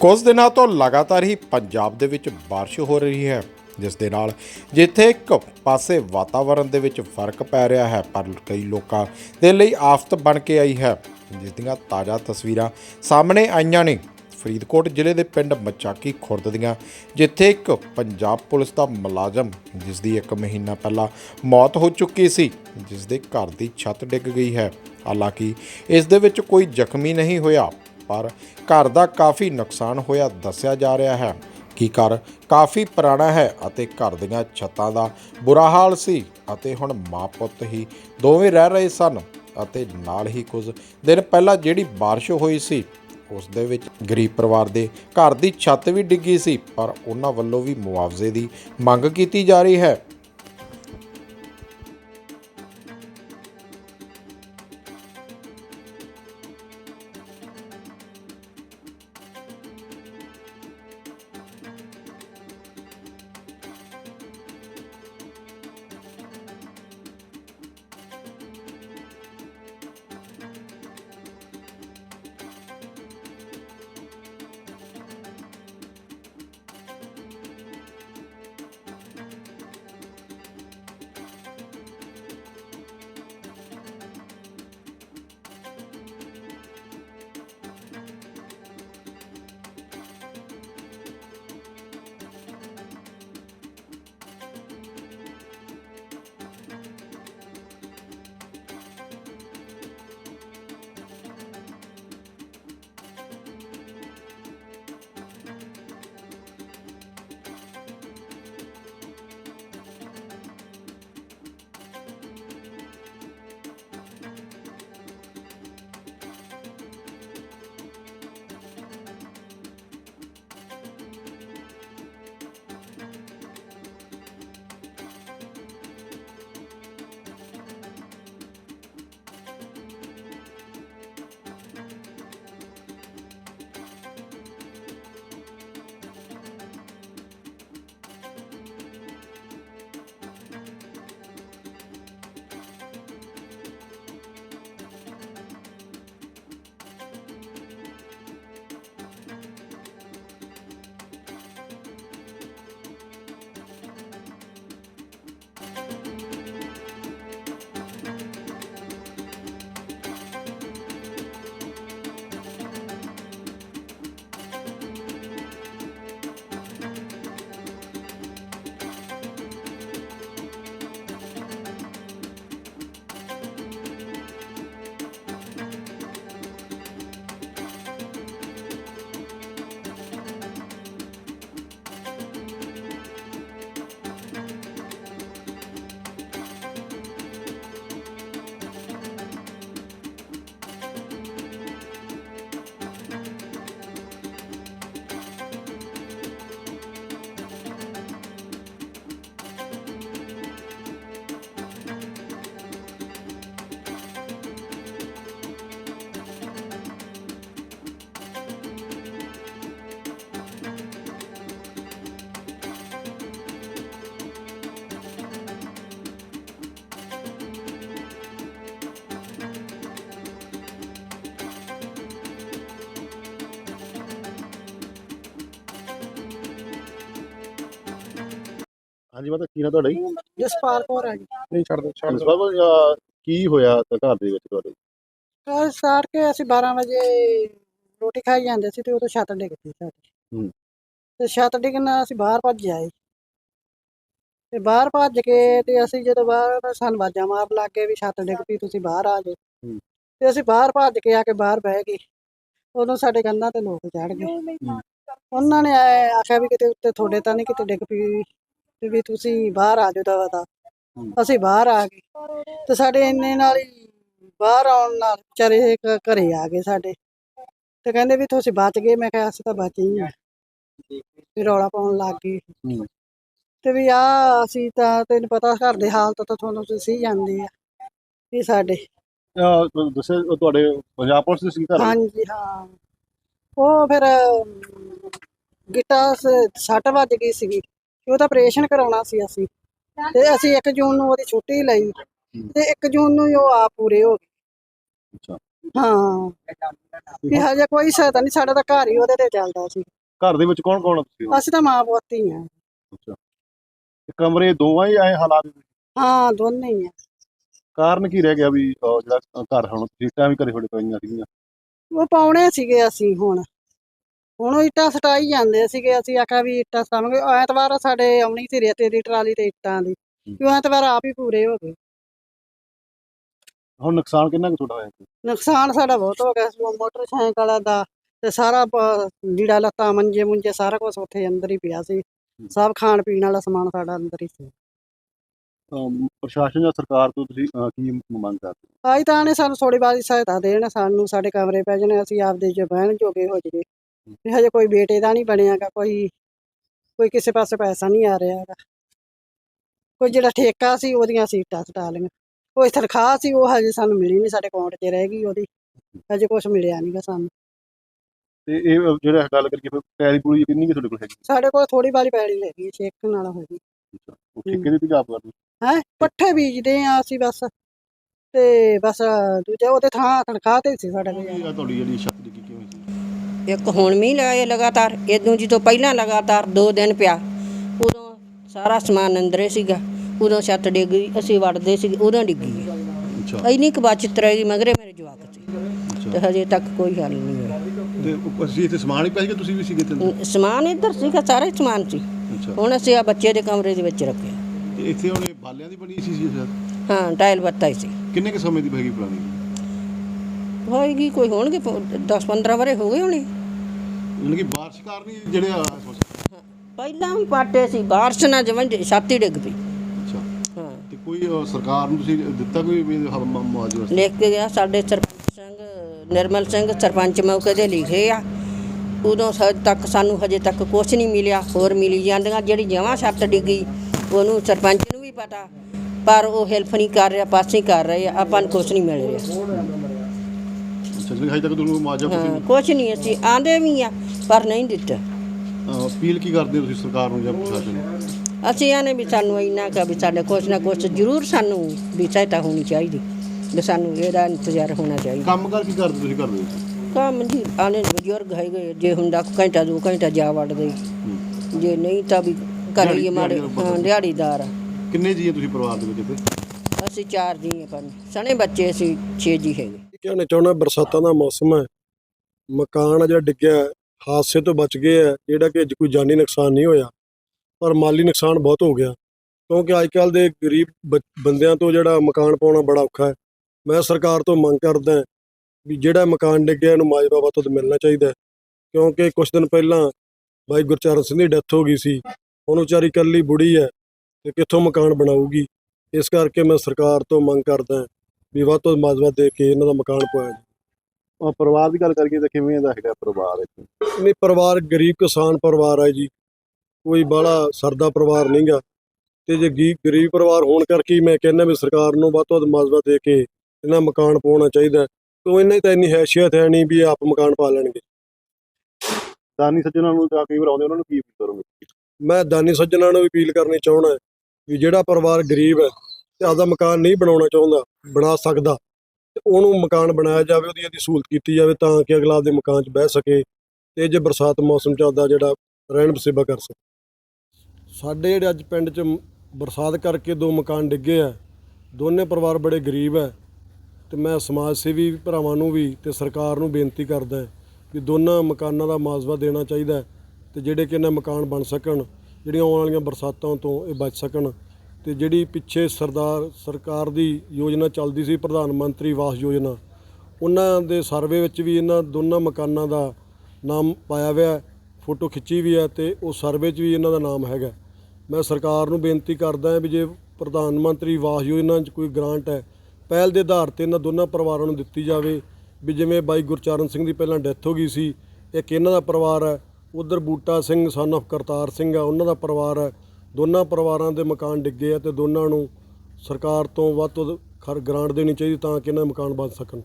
ਕੁਝ ਦਿਨਾਂ ਤੋਂ ਲਗਾਤਾਰ ਹੀ ਪੰਜਾਬ ਦੇ ਵਿੱਚ ਬਾਰਿਸ਼ ਹੋ ਰਹੀ ਹੈ, ਜਿਸ ਦੇ ਨਾਲ ਜਿੱਥੇ ਇੱਕ ਪਾਸੇ ਵਾਤਾਵਰਣ ਦੇ ਵਿੱਚ ਫ਼ਰਕ ਪੈ ਰਿਹਾ ਹੈ, ਪਰ ਕਈ ਲੋਕਾਂ ਦੇ ਲਈ ਆਫਤ ਬਣ ਕੇ ਆਈ ਹੈ। ਜਿਸ ਦੀਆਂ ਤਾਜ਼ਾ ਤਸਵੀਰਾਂ ਸਾਹਮਣੇ ਆਈਆਂ ਨੇ, ਫਰੀਦਕੋਟ ਜ਼ਿਲ੍ਹੇ ਦੇ ਪਿੰਡ ਮਚਾਕੀ ਖੁਰਦ ਦੀਆਂ, ਜਿੱਥੇ ਇੱਕ ਪੰਜਾਬ ਪੁਲਿਸ ਦਾ ਮੁਲਾਜ਼ਮ ਜਿਸ ਦੀ ਇੱਕ ਮਹੀਨਾ ਪਹਿਲਾਂ ਮੌਤ ਹੋ ਚੁੱਕੀ ਸੀ ਜਿਸ ਦੇ ਘਰ ਦੀ ਛੱਤ ਡਿੱਗ ਗਈ ਹੈ। ਹਾਲਾਂਕਿ ਇਸ ਦੇ ਵਿੱਚ ਕੋਈ ਜ਼ਖਮੀ ਨਹੀਂ ਹੋਇਆ ਪਰ ਘਰ ਦਾ ਕਾਫੀ ਨੁਕਸਾਨ ਹੋਇਆ ਦੱਸਿਆ ਜਾ ਰਿਹਾ ਹੈ ਕਿ ਘਰ ਕਾਫੀ ਪੁਰਾਣਾ ਹੈ ਅਤੇ ਘਰ ਦੀਆਂ ਛੱਤਾਂ ਦਾ ਬੁਰਾ ਹਾਲ ਸੀ ਅਤੇ ਹੁਣ ਮਾਂ ਪੁੱਤ ਹੀ ਦੋਵੇਂ ਰਹਿ ਰਹੇ ਸਨ ਅਤੇ ਨਾਲ ਹੀ ਕੁਝ ਦਿਨ ਪਹਿਲਾਂ ਜਿਹੜੀ ਬਾਰਿਸ਼ ਹੋਈ ਸੀ, ਉਸ ਦੇ ਵਿੱਚ ਗਰੀਬ ਪਰਿਵਾਰ ਦੇ ਘਰ ਦੀ ਛੱਤ ਵੀ ਡਿੱਗੀ ਸੀ, ਪਰ ਉਹਨਾਂ ਵੱਲੋਂ ਵੀ ਮੁਆਵਜ਼ੇ ਦੀ ਮੰਗ ਕੀਤੀ ਜਾ ਰਹੀ ਹੈ। ਹਾਂਜੀ ਮਾਤਾ ਕੀ ਨਾ ਤੁਹਾਡਾ ਜੀ? ਜਸਪਾਲ ਕੌਰ ਹੈ ਜੀ। ਨਹੀਂ ਛੱਡ ਦੋ ਸਭ ਕੀ ਹੋਇਆ ਘਰ ਦੇ ਵਿੱਚ ਤੁਹਾਡੇ? ਕੱਲ ਸਾਰ ਕੇ ਅਸੀਂ 12 ਵਜੇ ਰੋਟੀ ਖਾਈ ਜਾਂਦੇ ਸੀ ਤੇ ਉਦੋਂ ਛੱਤ ਡਿੱਗ ਪਈ ਸਾਡੀ। ਹੂੰ। ਤੇ ਛੱਤ ਡਿੱਗਣ ਨਾਲ ਅਸੀਂ ਬਾਹਰ ਭੱਜ ਆਏ। ਤੇ ਬਾਹਰ ਭੱਜ ਕੇ ਤੇ ਅਸੀਂ ਜਦੋਂ ਬਾਹਰ ਸਾਨੂੰ ਆਵਾਜ਼ਾਂ ਮਾਰ ਲੱਗ ਗਏ ਵੀ ਛੱਤ ਡਿੱਗ ਪਈ ਤੁਸੀਂ ਬਾਹਰ ਆ ਜਾਓ। ਹੂੰ। ਤੇ ਅਸੀਂ ਬਾਹਰ ਭੱਜ ਕੇ ਆ ਕੇ ਬਾਹਰ ਬਹਿ ਗਏ। ਉਦੋਂ ਸਾਡੇ ਕੰਨਾਂ ਤੇ ਲੋਕ ਚੜ ਗਏ। ਉਹਨਾਂ ਨੇ ਐ ਆਖਿਆ ਵੀ ਕਿਤੇ ਉੱਤੇ ਤੁਹਾਡੇ ਤਾਂ ਨਹੀਂ ਕਿਤੇ ਡਿੱਗ ਪਈ। ਤੇ ਵੀ ਤੁਸੀਂ ਬਾਹਰ ਆ ਜਾਓ ਦਵਾ ਦਾ। ਹੂੰ। ਅਸੀਂ ਬਾਹਰ ਆ ਗਏ। ਤੇ ਸਾਡੇ ਇੰਨੇ ਨਾਲ ਹੀ ਬਾਹਰ ਆਉਣ ਨਾਲ ਵਿਚਾਰੇ ਘ- ਘਰੇ ਆ ਗਏ ਸਾਡੇ। ਤੇ ਕਹਿੰਦੇ ਵੀ ਤੁਸੀਂ ਬਚ ਗਏ। ਮੈਂ ਕਿਹਾ ਅਸੀਂ ਤਾਂ ਬਚੇ ਹੀ ਆ। ਵੀ ਰੌਲਾ ਪਾਉਣ ਲੱਗ ਗਏ। ਹੂੰ। ਤੇ ਵੀ ਆ ਅਸੀਂ ਤਾਂ ਤੈਨੂੰ ਪਤਾ ਘਰ ਦੇ ਹਾਲਤ ਤਾਂ ਤੁਹਾਨੂੰ ਤੁਸੀਂ ਜਾਂਦੇ ਆ ਵੀ ਸਾਡੇ। ਅਹ ਦੱਸਿਆ ਉਹ ਤੁਹਾਡੇ ਪੰਜਾਬ ਪੁਲਿਸ ਦੇ ਸੀ ਘਰ? ਹਾਂਜੀ ਹਾਂ। ਉਹ ਫਿਰ ਗਿੱਟਾ ਸ- ਸੱਟ ਵੱਜ ਗਈ ਸੀਗੀ। ਤੇ ਉਹਦਾ ਆਪਰੇਸ਼ਨ ਕਰਾਉਣਾ ਸੀ ਅਸੀਂ। ਤੇ ਅਸੀਂ 1 ਜੂਨ ਨੂੰ ਉਹਦੀ ਛੁੱਟੀ ਲਈ ਤੇ 1 ਜੂਨ ਨੂੰ ਹੀ ਉਹ ਆ ਪੂਰੇ ਹੋ ਗਏ। ਹਾਂ। ਵੀ ਹਜੇ ਕੋਈ ਸਹਾਇਤਾ ਨਹੀਂ ਸਾਡਾ ਤਾਂ ਘਰ ਹੀ ਉਹਦੇ ਤੇ ਚੱਲਦਾ ਸੀ। ਘਰ ਦੇ ਵਿੱਚ ਕੌਣ ਕੌਣ ਆ ਤੁਸੀਂ? ਅਸੀਂ ਤਾਂ ਮਾਂ ਪੁੱਤ ਹੀ। ਆ ਅੱਛਾ ਕਮਰੇ ਦੋਵਾਂ ਹੀ ਆਏ ਹਾਲਾਤ? ਹਾਂ ਦੋਨੇ ਹੀ ਆ। ਕਾਰਨ ਕੀ ਰਹਿ ਗਿਆ ਵੀ ਜਿਹੜਾ ਘਰ ਹੁਣ ਸੀਟਾਂ ਵੀ ਘਰੇ ਤੁਹਾਡੇ ਪਈਆਂ ਸੀਗੀਆਂ? ਉਹ ਪਾਉਣੇ ਸੀਗੇ ਅਸੀਂ ਹੁਣ। ਹੁਣ ਉਹ ਇੱਟਾਂ ਸਟਾਈ ਜਾਂਦੇ ਸੀਗੇ ਅਸੀਂ ਆਖਿਆ ਵੀ ਇੱਟਾਂ ਸਟਾਵਾਂਗੇ। ਐਤਵਾਰ ਸਾਡੇ ਆਉਣੀ ਸੀ ਰੇਤੇ ਦੀ ਟਰਾਲੀ ਤੇ ਇੱਟਾਂ ਦੀ। ਉਹ ਐਤਵਾਰ ਆਪ ਹੀ ਪੂਰੇ ਹੋ ਗਏ। ਹੁਣ ਨੁਕਸਾਨ ਕਿੰਨਾ ਕੁ ਤੁਹਾਡਾ ਹੋਇਆ ਇੱਥੇ? ਨੁਕਸਾਨ ਸਾਡਾ ਬਹੁਤ ਹੋ ਗਿਆ। ਸੀ ਉਹ ਮੋਟਰਸਾਈਕਲ ਦਾ ਤੇ ਸਾਰਾ ਪ- ਲੀੜਾ ਲੱਤਾ ਮੰਜੇ ਮੁੰਜੇ ਸਾਰਾ ਕੁਝ ਉੱਥੇ ਅੰਦਰ ਹੀ ਪਿਆ ਸੀ। ਸਭ ਖਾਣ ਪੀਣ ਵਾਲਾ ਸਮਾਨ ਸਾਡਾ ਅੰਦਰ ਹੀ ਸੀ। ਅਮ, ਪ੍ਰਸ਼ਾਸਨ ਜਾਂ ਸਰਕਾਰ ਤੋਂ ਤੁਸੀਂ ਅਹ, ਕੀ ਮੰਗ ਕਰਦੇ? ਆਈ ਤਾਂ ਨੇ ਸਾਨੂੰ ਥੋੜੀ ਬਾਦੀ ਸਹਾਇਤਾ ਦੇਣ। ਸਾਨੂੰ ਸਾਡੇ ਕਮਰੇ ਪੈ ਜਾਣੇ। ਅਸੀਂ ਆਪਦੇ ਜੋ ਬਹਿਣ ਜੋਗੇ ਹੋ ਵੀ ਹਜੇ ਕੋਈ ਬੇਟੇ ਦਾ ਨਹੀਂ ਬਣਿਆਗਾ ਕੋਈ ਕੋਈ ਕਿਸੇ ਪਾਸੇ ਪੈਸਾ ਨਹੀਂ ਆ ਰਿਹਾ ਹੈਗਾ ਕੋਈ ਜਿਹੜਾ ਠੇਕਾ ਸੀ ਉਹਦੀਆਂ ਸੀਟਾਂ ਸਟਾ ਲਈਆਂ। ਕੋਈ ਤਨਖਾਹ ਸੀ ਉਹ ਹਜੇ ਸਾਨੂੰ ਮਿਲੀ ਨਹੀਂ ਸਾਡੇ ਅਕਾਊਂਟ 'ਚ ਰਹਿ ਗਈ ਉਹਦੀ। ਹਜੇ ਕੁਝ ਮਿਲਿਆ ਨਹੀਂਗਾ ਸਾਨੂੰ। ਤੇ ਇਹ ਜਿਹੜਾ ਗੱਲ ਕਰੀਏ ਫਿਰ ਪੈਲੀ ਪੂਰੀ ਕਿੰਨੀ ਕੁ ਤੁਹਾਡੇ ਕੋਲ ਹੈਗੀ? ਸਾਡੇ ਕੋਲ ਥੋੜੀ ਬਾਲੀ ਪੈੜੀ ਲੈ ਗਈ ਛੇਕ ਨਾਲ ਹੋ ਗਈ। ਉਹ ਠੇਕੇ ਦੀ ਵੀ ਆਪ ਕਰਦੇ ਹੈ ਪੱਠੇ ਬੀਜਦੇ ਆ ਅਸੀਂ ਬਸ। ਤੇ ਬਸ ਦੂਜਾ ਉਹਦੇ ਥਾਂ ਤਨਖਾਹ ਤੇ ਸੀ ਸਾਡਾ ਗੁਜ਼ਾਰਾ। ਕੀ ਤੁਹਾਡੀ ਜਿਹੜੀ ਛੱਤ ਦੀ ਇੱਕ ਹੁਣ ਮੀਂਹ ਲਾਏ ਲਗਾਤਾਰ ਇਦੋਂ ਜਦੋਂ ਪਹਿਲਾਂ ਲਗਾਤਾਰ 2 ਦਿਨ ਪਿਆ ਉਦੋਂ ਸਾਰਾ ਸਮਾਨ ਅੰਦਰੇ ਸੀਗਾ ਉਦੋਂ ਛੱਤ ਡਿੱਗ ਗਈ ਅਸੀਂ ਵੜਦੇ ਸੀ ਉਦੋਂ ਡਿੱਗੀ ਇੰਨੀ ਕੁ ਬਚਤ ਰਹਿ ਗਈ ਮਗਰੇ ਮੇਰੇ ਜਵਾਕ ਸੀ ਤੇ ਹਜੇ ਤੱਕ ਕੋਈ ਹੱਲ ਨਹੀਂ ਹੋਇਆ। ਤੇ ਅਸੀਂ ਇੱਥੇ ਸਮਾਨ ਹੀ ਪੈ ਗਿਆ ਤੁਸੀਂ ਵੀ ਸੀਗੇ ਅੰਦਰ? ਅਮ ਸਮਾਨ ਇੱਧਰ ਸੀਗਾ ਸਾਰਾ ਹੀ ਸਮਾਨ ਸੀ। ਅੱਛਾ। ਹੁਣ ਅਸੀਂ ਆ ਬੱਚੇ ਦੇ ਕਮਰੇ ਦੇ ਵਿੱਚ ਰੱਖਿਆ ਤੇ ਇੱਥੇ ਹੁਣ ਇਹ ਬਾਲਿਆਂ ਦੀ ਬਣੀ ਸੀ ਸੀ ਸ਼ਾਇਦ ਹਾਂ ਟਾਇਲ ਬੱਤਾ ਹੀ ਸੀ। ਕਿੰਨੇ ਕੁ ਸਮੇਂ ਦੀ ਹੈਗੀ ਪੁਰਾਣੀ? ਹੋਏਗੀ ਕੋਈ ਹੋਣਗੇ 10 15 ਵਰੇ ਹੋ ਗਏ ਹੋਣੇ। ਯਾਨੀ ਕਿ ਬਾਰਿਸ਼ ਕਾਰਨ ਹੀ ਜਿਹੜੇ ਆ ਅੱਛਾ ਪਹਿਲਾਂ ਵੀ ਪਾਟੇ ਸੀ ਬਾਰਿਸ਼ ਨਾਲ ਜਮਾਂ ਹੀ ਛੱਤ ਹੀ ਡਿੱਗ ਪਈ। ਹਾਂ। ਤੇ ਕੋਈ ਅਹ, ਸਰਕਾਰ ਨੂੰ ਤੁਸੀਂ ਦਿੱਤਾ ਕੋਈ ਵੀ ਹ- ਮ- ਮੁਆਵਜ਼ਾ? ਲਿਖ ਕੇ ਗਿਆ ਸਾਡੇ ਸਰਪੰਚ ਸਿੰਘ ਨਿਰਮਲ ਸਿੰਘ ਸਰਪੰਚ ਮੌਕੇ ਦੇ ਲਿਖੇ ਆ। ਉਦੋਂ ਸ- ਤੱਕ ਸਾਨੂੰ ਹਜੇ ਤੱਕ ਕੁਝ ਨਹੀਂ ਮਿਲਿਆ ਹੋਰ ਮਿਲੀ ਜਾਂਦੀਆਂ ਜਿਹੜੀ ਜਮਾਂ ਛੱਤ ਡਿੱਗੀ ਉਹਨੂੰ ਸਰਪੰਚ ਨੂੰ ਵੀ ਪਤਾ। ਪਰ ਉਹ ਹੈਲਪ ਨਹੀਂ ਕਰ ਰਿਹਾ ਪਾਸ ਨਹੀਂ ਕਰ ਰਹੇ ਆ, ਆਪਾਂ ਨੂੰ ਕੁਝ ਨਹੀਂ ਮਿਲ ਰਿਹਾ। ਅੱਛਾ ਜੀ ਹਜੇ ਤੱਕ ਤੁਹਾਨੂੰ ਮੁਆਵਜ਼ਾ ਕੁਛ ਹਾਂ ਕੁਝ ਨਹੀਂ ਅਸੀਂ ਆਂਦੇ ਵੀ ਆ। ਪਰ ਨਹੀਂ ਦਿੱਤਾ। ਅਪੀਲ ਕੀ ਕਰਦੇ ਹੋ ਤੁਸੀਂ ਸਰਕਾਰ ਨੂੰ ਜਾਂ ਪ੍ਰਸ਼ਾਸਨ ਨੂੰ? ਅਸੀਂ ਆਨੇ ਵੀ ਸਾਨੂੰ ਇੰਨਾ ਕਿ ਵੀ ਸਾਡੇ ਕੁਝ ਨਾ ਕੁਝ ਜ਼ਰੂਰ ਸਾਨੂੰ ਵੀ ਸਹਾਇਤਾ ਹੋਣੀ ਚਾਹੀਦੀ। ਵੀ ਸਾਨੂੰ ਇਹਦਾ ਇੰਤਜ਼ਾਰ ਹੋਣਾ ਚਾਹੀਦਾ। ਕੰਮ ਕਰ ਕੀ ਕਰਦੇ ਤੁਸੀਂ ਕਰਦੇ ਕੰਮ ਜੀ ਆਨੇ ਬਜ਼ੁਰਗ ਹੈਗੇ ਜੇ ਹੁੰਦਾ ਘੰਟਾ ਦੋ ਘੰਟਾ ਜਾ ਵੜਦੇ। ਜੇ ਨਹੀਂ ਤਾਂ ਵੀ ਦਿਹਾੜੀ- ਮਾੜੇ ਹਾਂ ਦਿਹਾੜੀਦਾਰ ਆ। ਕਿੰਨੇ ਜੀ ਤੁਸੀਂ ਪਰਿਵਾਰ ਦੇ ਵਿੱਚ ਇੱਥੇ? ਅਸੀਂ ਚਾਰ ਜੀ ਹਾਂ ਪਰ ਸਣੇ ਬੱਚੇ ਅਸੀਂ 6 ਜੀ ਹੈਗੇ। ਕਹਿਣਾ ਚਾਹੁੰਦਾ ਬਰਸਾਤਾਂ ਦਾ ਮੌਸਮ ਹੈ। ਮਕਾਨ ਆ ਜਿਹੜਾ ਡਿੱਗਿਆ ਹੈ, ਹਾਦਸੇ ਤੋਂ ਬਚ ਗਏ ਹੈ, ਜਿਹੜਾ ਕਿ ਅੱਜ ਕੋਈ ਜਾਨੀ ਨੁਕਸਾਨ ਨਹੀਂ ਹੋਇਆ, ਪਰ ਮਾਲੀ ਨੁਕਸਾਨ ਬਹੁਤ ਹੋ ਗਿਆ। ਕਿਉਂਕਿ ਅੱਜ ਕੱਲ ਦੇ ਗਰੀਬ ਬ- ਬੰਦਿਆਂ ਤੋਂ ਜਿਹੜਾ ਮਕਾਨ ਪਾਉਣਾ ਬੜਾ ਔਖਾ ਹੈ। ਮੈਂ ਸਰਕਾਰ ਤੋਂ ਮੰਗ ਕਰਦਾ ਵੀ ਜਿਹੜਾ ਮਕਾਨ ਡਿੱਗਿਆ ਇਹਨੂੰ ਮਾਜਵਾ ਵੱਧ ਤੋਂ ਮਿਲਣਾ ਚਾਹੀਦਾ ਕਿਉਂਕਿ ਕੁਝ ਦਿਨ ਪਹਿਲਾਂ ਬਾਈ ਗੁਰਚਰਨ ਸਿੰਘ ਦੀ ਡੈਥ ਹੋ ਗਈ ਸੀ, ਹੁਣ ਵਿਚਾਰੀ ਇਕੱਲੀ ਬੁੜੀ ਹੈ ਤੇ ਕਿੱਥੋਂ ਮਕਾਨ ਬਣਾਊਗੀ? ਇਸ ਕਰਕੇ ਮੈਂ ਸਰਕਾਰ ਤੋਂ ਮੰਗ ਕਰਦਾ ਵੀ ਵੱਧ ਤੋਂ ਵੱਧ ਮਾਜਵਾ ਦੇ ਕੇ ਇਹਨਾਂ ਦਾ ਮਕਾਨ ਪਵਾਇਆ ਜਾਵੇ। ਪਰਿਵਾਰ ਦੀ ਗੱਲ ਕਰੀਏ ਤਾਂ ਕਿਵੇਂ ਦਾ ਹੈਗਾ ਪਰਿਵਾਰ ਇੱਥੇ? ਨਹੀਂ ਪਰਿਵਾਰ ਗਰੀਬ ਕਿਸਾਨ ਪਰਿਵਾਰ ਹੈ ਜੀ। ਕੋਈ ਬਾਹਲਾ ਸਰਦਾ ਪਰਿਵਾਰ ਨਹੀਂਗਾ। ਤੇ ਜੇ ਗੀ- ਗਰੀਬ ਪਰਿਵਾਰ ਹੋਣ ਕਰਕੇ ਹੀ ਮੈਂ ਕਹਿੰਦਾ ਵੀ ਸਰਕਾਰ ਨੂੰ ਵੱਧ ਤੋਂ ਵੱਧ ਮਾਜਵਾ ਦੇ ਕੇ ਇਹਨਾਂ ਮਕਾਨ ਪਾਉਣਾ ਚਾਹੀਦਾ। ਕਿਉਂ ਇਹਨਾਂ ਦੀ ਤਾਂ ਇੰਨੀ ਹੈਸੀਅਤ ਹੈ ਨਹੀਂ ਵੀ ਇਹ ਆਪ ਮਕਾਨ ਪਾ ਲੈਣਗੇ। ਦਾਨੀ ਸੱਜਣਾ ਨੂੰ ਜਾਂ ਕਈ ਵਾਰ ਆਉਂਦੇ ਉਹਨਾਂ ਨੂੰ ਕੀ ਅਪੀਲ ਕਰੋਗੇ? ਮੈਂ ਦਾਨੀ ਸੱਜਣਾ ਨੂੰ ਵੀ ਅਪੀਲ ਕਰਨੀ ਚਾਹੁੰਦਾ ਵੀ ਜਿਹੜਾ ਪਰਿਵਾਰ ਗਰੀਬ ਹੈ ਤੇ ਆਪਦਾ ਮਕਾਨ ਨਹੀਂ ਬਣਾਉਣਾ ਚਾਹੁੰਦਾ ਬਣਾ ਸਕਦਾ। ਤੇ ਉਹਨੂੰ ਮਕਾਨ ਬਣਾਇਆ ਜਾਵੇ, ਉਹਦੀ ਇਹਦੀ ਸਹੂਲਤ ਕੀਤੀ ਜਾਵੇ ਤਾਂ ਕਿ ਅਗਲਾ ਆਪਦੇ ਮਕਾਨ 'ਚ ਬਹਿ ਸਕੇ ਤੇ ਜੇ ਬਰਸਾਤ ਮੌਸਮ 'ਚ ਆਉਂਦਾ ਜਿਹੜਾ ਰਹਿਣ ਬਸੇਬਾ ਕਰ ਸਕੇ। ਸਾਡੇ ਜਿਹੜੇ ਅੱਜ ਪਿੰਡ 'ਚ ਬਰਸਾਤ ਕਰਕੇ ਦੋ ਮਕਾਨ ਡਿੱਗੇ ਆ, ਦੋਨੇ ਪਰਿਵਾਰ ਬੜੇ ਗਰੀਬ ਹੈ ਤੇ ਮੈਂ ਸਮਾਜ ਸੇਵੀ ਭਰਾਵਾਂ ਨੂੰ ਵੀ ਤੇ ਸਰਕਾਰ ਨੂੰ ਬੇਨਤੀ ਕਰਦਾ ਵੀ ਦੋਨਾਂ ਮਕਾਨਾਂ ਦਾ ਮੁਆਵਜ਼ਾ ਦੇਣਾ ਚਾਹੀਦਾ ਹੈ ਤੇ ਜਿਹੜੇ ਕਿ ਇਹਨਾਂ ਮਕਾਨ ਬਣ ਸਕਣ, ਜਿਹੜੀਆਂ ਆਉਣ ਵਾਲੀਆਂ ਬਰਸਾਤਾਂ ਤੋਂ ਇਹ ਬਚ ਸਕਣ। ਤੇ ਜਿਹੜੀ ਪਿੱਛੇ ਸਰਦਾਰ, ਸਰਕਾਰ ਦੀ ਯੋਜਨਾ ਚੱਲਦੀ ਸੀ, ਪ੍ਰਧਾਨ ਮੰਤਰੀ ਵਾਸ ਯੋਜਨਾ, ਉਹਨਾਂ ਦੇ ਸਰਵੇ ਵਿੱਚ ਵੀ ਇਹਨਾਂ ਦੋਨਾਂ ਮਕਾਨਾਂ ਦਾ ਨਾਮ ਪਾਇਆ ਹੋਇਆ ਫੋਟੋ ਖਿੱਚੀ ਵੀ ਹੈ ਤੇ ਉਹ ਸਰਵੇ 'ਚ ਵੀ ਇਹਨਾਂ ਦਾ ਨਾਮ ਹੈਗਾ ਮੈਂ ਸਰਕਾਰ ਨੂੰ ਬੇਨਤੀ ਕਰਦਾ ਹਾਂ ਵੀ ਜੇ ਪ੍ਰਧਾਨ ਮੰਤਰੀ ਵਾਸ ਯੋਜਨਾ 'ਚ ਕੋਈ ਗ੍ਰਾਂਟ ਹੈ, ਪਹਿਲ ਦੇ ਆਧਾਰ ਤੇ ਇਹਨਾਂ ਦੋਨਾਂ ਪਰਿਵਾਰਾਂ ਨੂੰ ਦਿੱਤੀ ਜਾਵੇ, ਵੀ ਜਿਵੇਂ ਬਾਈ ਗੁਰਚਰਨ ਸਿੰਘ ਦੀ ਪਹਿਲਾਂ ਡੈਥ ਹੋ ਗਈ ਸੀ, ਇੱਕ ਇਹਨਾਂ ਦਾ ਪਰਿਵਾਰ ਹੈ, ਉਧਰ ਬੂਟਾ ਸਿੰਘ ਸਨ of ਕਰਤਾਰ ਸਿੰਘ ਆ ਉਹਨਾਂ ਦਾ ਪਰਿਵਾਰ ਹੈ ਦੋਨਾਂ ਪਰਿਵਾਰਾਂ ਦੇ ਮਕਾਨ ਡਿੱਗੇ ਆ ਤੇ ਦੋਨਾਂ ਨੂੰ ਸਰਕਾਰ ਤੋਂ ਵੱਧ ਤੋਂ ਵੱਧ ਖਰ ਗ੍ਰਾਂਟ ਦੇਣੀ ਚਾਹੀਦੀ ਤਾਂ ਕਿ ਇਹਨਾਂ ਦੇ ਮਕਾਨ ਬਣ ਸਕਣ।